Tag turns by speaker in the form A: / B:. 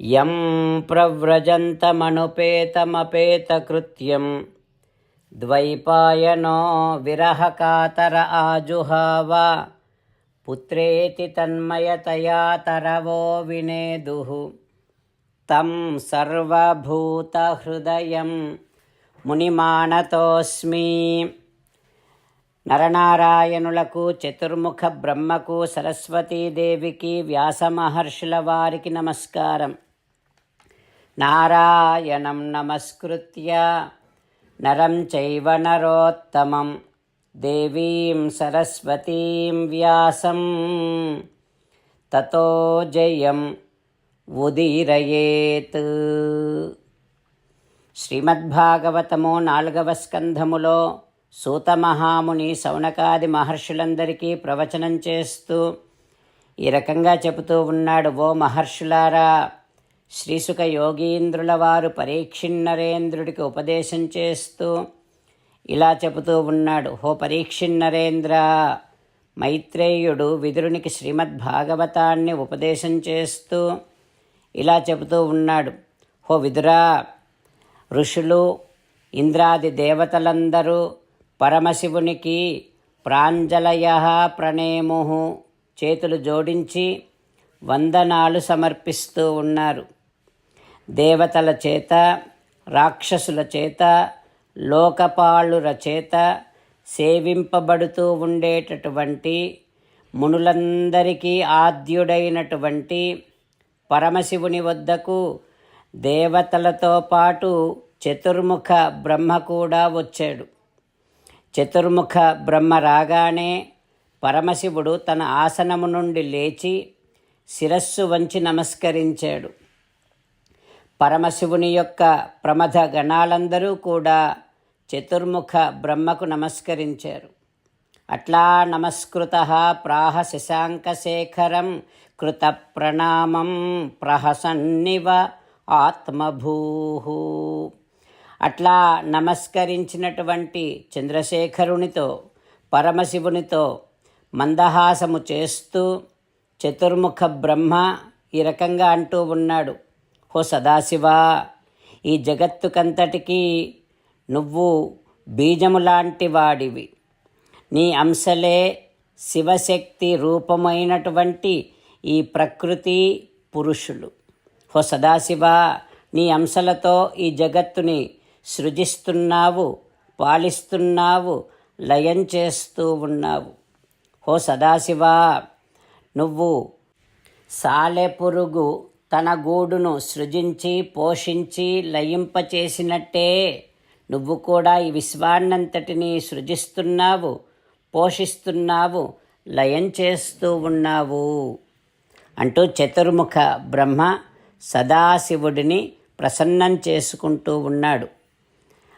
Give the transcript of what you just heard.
A: యం ప్రవ్రజంతమనుపేతమపేతకృత్యం. ద్వైపాయనో విరహకాతర ఆజుహావ. పుత్రేతి తన్మయతయా తరవో వినేదుః. తం సర్వభూతహృదయం. మునిమానతోస్మి. నరనారాయణులకు చతుర్ముఖ బ్రహ్మకు సరస్వతీదేవికి వ్యాసమహర్షుల వారికి నమస్కారం. నారాయణం నమస్కృత్య. నరం చైవ నరోత్తమం. దేవీం సరస్వతీం వ్యాసం. తతో జయం ఉదీరయేత్. శ్రీమద్భాగవతము నాలుగవ స్కంధములో సూతమహాముని శౌనకాది మహర్షులందరికీ ప్రవచనం చేస్తూ ఈ రకంగా చెబుతూ ఉన్నాడు ఓ మహర్షులారా శ్రీసుక యోగీంద్రుల వారు పరీక్షిన్నరేంద్రుడికి ఉపదేశం చేస్తూ ఇలా చెబుతూ ఉన్నాడు హో పరీక్షిన్నరేంద్ర మైత్రేయుడు విదురునికి శ్రీమద్భాగవతాన్ని ఉపదేశం చేస్తూ ఇలా చెబుతూ ఉన్నాడు హో విదురా ఋషులు ఇంద్రాది దేవతలందరూ పరమశివునికి ప్రాంజలయ ప్రణేము చేతులు జోడించి వందనాలు సమర్పిస్తూ ఉన్నారు. దేవతల చేత రాక్షసుల చేత లోకపాళుల చేత సేవింపబడుతూ ఉండేటటువంటి మునులందరికీ ఆద్యుడైనటువంటి పరమశివుని వద్దకు దేవతలతో పాటు చతుర్ముఖ బ్రహ్మ కూడా వచ్చాడు. చతుర్ముఖ బ్రహ్మ రాగానే పరమశివుడు తన ఆసనము నుండి లేచి శిరస్సు వంచి నమస్కరించాడు. పరమశివుని యొక్క ప్రమథ గణాలందరూ కూడా చతుర్ముఖ బ్రహ్మకు నమస్కరించారు. అట్లా నమస్కృత ప్రాహ శశాంకశేఖరం కృత ప్రణామం ప్రహసన్నివ ఆత్మభూ అట్లా నమస్కరించినటువంటి చంద్రశేఖరునితో పరమశివునితో మందహాసము చేస్తూ చతుర్ముఖ బ్రహ్మ ఈ రకంగా అంటూ ఉన్నాడు. హో సదాశివా ఈ జగత్తుకంతటికీ నువ్వు బీజము లాంటి వాడివి నీ అంశలే శివశక్తి రూపమైనటువంటి ఈ ప్రకృతి పురుషులు. హో సదాశివ నీ అంశలతో ఈ జగత్తుని సృజిస్తున్నావు పాలిస్తున్నావు లయం చేస్తూ ఉన్నావు. హో సదాశివా నువ్వు సాలెపురుగు తన గూడును సృజించి పోషించి లయింపచేసినట్టే. నువ్వు కూడా ఈ విశ్వాన్నంతటినీ సృజిస్తున్నావు పోషిస్తున్నావు లయం చేస్తూ ఉన్నావు. అంటూ చతుర్ముఖ బ్రహ్మ సదాశివుడిని ప్రసన్నం చేసుకుంటూ ఉన్నాడు.